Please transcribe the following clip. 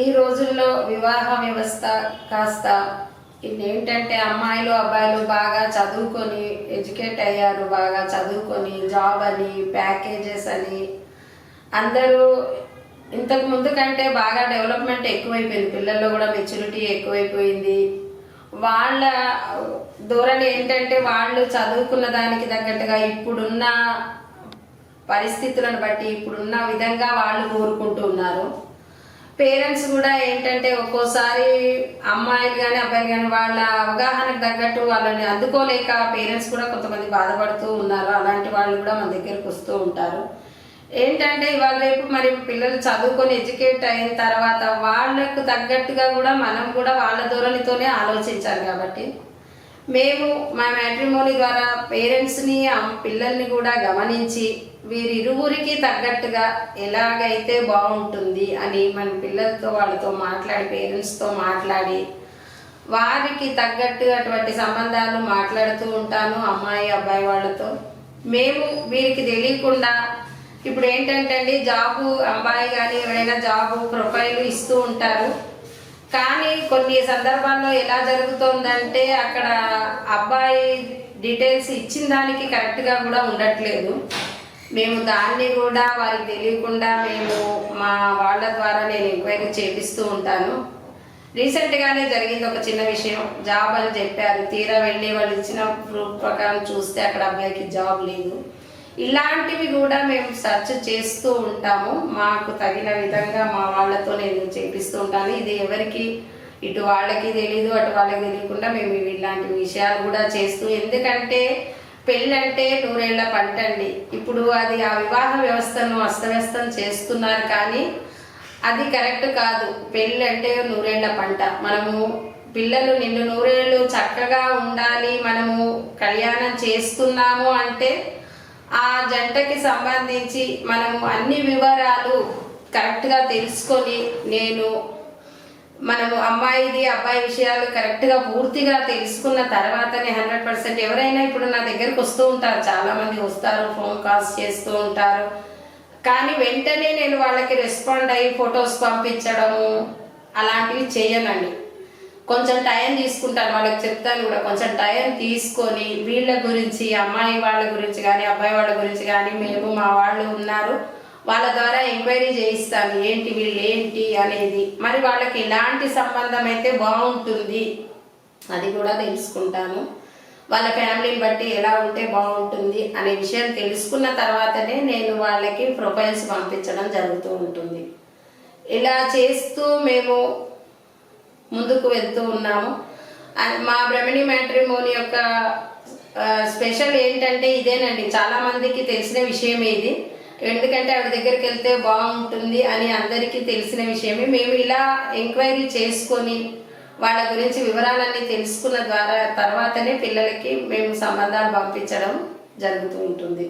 ఈ రోజుల్లో వివాహ వ్యవస్థ కాస్త ఏంటంటే అమ్మాయిలు అబ్బాయిలు బాగా చదువుకొని ఎడ్యుకేట్ అయ్యారు బాగా చదువుకొని జాబ్ అని ప్యాకేజెస్ అని. అందరూ ఇంతకు ముందు కంటే బాగా డెవలప్మెంట్ ఎక్కువైపోయింది. పిల్లల్లో కూడా మెచ్యూరిటీ ఎక్కువైపోయింది. వాళ్ళ ధోరణి ఏంటంటే వాళ్ళు చదువుకున్న దానికి తగ్గట్టుగా ఇప్పుడున్న పరిస్థితులను బట్టి ఇప్పుడున్న విధంగా వాళ్ళు కోరుకుంటూ ఉన్నారు. పేరెంట్స్ కూడా ఏంటంటే ఒక్కోసారి అమ్మాయిలు కానీ అబ్బాయిలు కానీ వాళ్ళ అవగాహనకు తగ్గట్టు వాళ్ళని అందుకోలేక పేరెంట్స్ కూడా కొంతమంది బాధపడుతూ ఉన్నారు. అలాంటి వాళ్ళు కూడా మన దగ్గరకు వస్తూ ఉంటారు. ఏంటంటే ఇవాళ రేపు మరి పిల్లలు చదువుకొని ఎడ్యుకేట్ అయిన తర్వాత వాళ్ళకు తగ్గట్టుగా కూడా మనం కూడా వాళ్ళ ధోరణితోనే ఆలోచించాలి కాబట్టి మేము మా మ్యాట్రిమోని ద్వారా పేరెంట్స్ని పిల్లల్ని కూడా గమనించి వీరిరువురికి తగ్గట్టుగా ఎలాగైతే బాగుంటుంది అని మన పిల్లలతో వాళ్ళతో మాట్లాడి పేరెంట్స్తో మాట్లాడి వారికి తగ్గట్టు అటువంటి సంబంధాలు మాట్లాడుతూ ఉంటాను అమ్మాయి అబ్బాయి వాళ్ళతో. మేము వీరికి తెలియకుండా ఇప్పుడు ఏంటంటే అండి జాబు అబ్బాయి కానీ ఎవరైనా జాబు ప్రొఫైల్ ఇస్తూ ఉంటారు. కానీ కొన్ని సందర్భాల్లో ఎలా జరుగుతోందంటే అక్కడ అబ్బాయి డీటెయిల్స్ ఇచ్చిన దానికి కరెక్ట్గా కూడా ఉండట్లేదు. మేము దాన్ని కూడా వారికి తెలియకుండా మేము మా వాళ్ళ ద్వారా నేను ఎంక్వైరీ చేపిస్తూ ఉంటాను. రీసెంట్గానే జరిగింది ఒక చిన్న విషయం. జాబ్ అని చెప్పారు. తీరా వెళ్ళి వాళ్ళు ఇచ్చిన ప్రూఫ్ ప్రకారం చూస్తే అక్కడ అబ్బాయికి జాబ్ లేదు. ఇలాంటివి కూడా మేము సెర్చ్ చేస్తూ ఉంటాము. మాకు తగిన విధంగా మా వాళ్ళతో నేను చేపిస్తూ ఉంటాను ఇది ఎవరికి? ఇటు వాళ్ళకి తెలీదు అటు వాళ్ళకి తెలియకుండా మేము ఇలాంటి విషయాలు కూడా చేస్తూ ఎందుకంటే పెళ్ళంటే నూరేళ్ళ పంట అండి ఇప్పుడు అది ఆ వివాహ వ్యవస్థను అస్తవ్యస్తం చేస్తున్నారు కానీ అది కరెక్ట్ కాదు. పెళ్ళి అంటే నూరేళ్ళ పంట. మనము పిల్లలు నిన్ను నూరేళ్ళు చక్కగా ఉండాలి మనము కళ్యాణం చేస్తున్నాము అంటే ఆ జంటకి సంబంధించి మనము అన్ని వివరాలు కరెక్ట్గా తెలుసుకొని నేను మనము అమ్మాయిది అబ్బాయి విషయాలు కరెక్ట్గా పూర్తిగా తెలుసుకున్న తర్వాతనే హండ్రెడ్ పర్సెంట్ ఎవరైనా ఇప్పుడు నా దగ్గరకు వస్తూ ఉంటారు. చాలామంది వస్తారు ఫోన్ కాల్స్ చేస్తూ ఉంటారు. కానీ వెంటనే నేను వాళ్ళకి రెస్పాండ్ అయ్యి ఫొటోస్ పంపించడము అలాంటివి చేయనండి. కొంచెం టైం తీసుకుంటాను వాళ్ళకి చెప్తాను కూడా. కొంచెం టైం తీసుకొని వీళ్ళ గురించి అమ్మాయి వాళ్ళ గురించి కానీ అబ్బాయి వాళ్ళ గురించి కానీ మేము మా వాళ్ళు ఉన్నారు. వాళ్ళ ద్వారా ఎంక్వైరీ చేయిస్తాను ఏంటి వీళ్ళు ఏంటి అనేది. మరి వాళ్ళకి ఎలాంటి సంబంధం అయితే బాగుంటుంది అది కూడా తెలుసుకుంటాను వాళ్ళ ఫ్యామిలీని బట్టి ఎలా ఉంటే బాగుంటుంది అనే విషయం తెలుసుకున్న తర్వాతనే నేను వాళ్ళకి ప్రొఫైల్స్ పంపించడం జరుగుతూ ఉంటుంది. ఇలా చేస్తూ మేము ముందుకు వెళ్తూ ఉన్నాము. మా బ్రహ్మణి మ్యాట్రిమోని యొక్క స్పెషల్ ఏంటంటే ఇదేనండి. చాలా మందికి తెలిసిన విషయం ఇది. ఎందుకంటే ఆవిడ దగ్గరికి వెళ్తే బాగుంటుంది అని అందరికీ తెలిసిన విషయమే. మేము ఇలా ఎంక్వైరీ చేసుకొని వాళ్ళ గురించి వివరాలన్నీ తెలుసుకున్న ద్వారా తర్వాతనే పిల్లలకి మేము సంబంధాలు పంపించడం జరుగుతూ ఉంటుంది.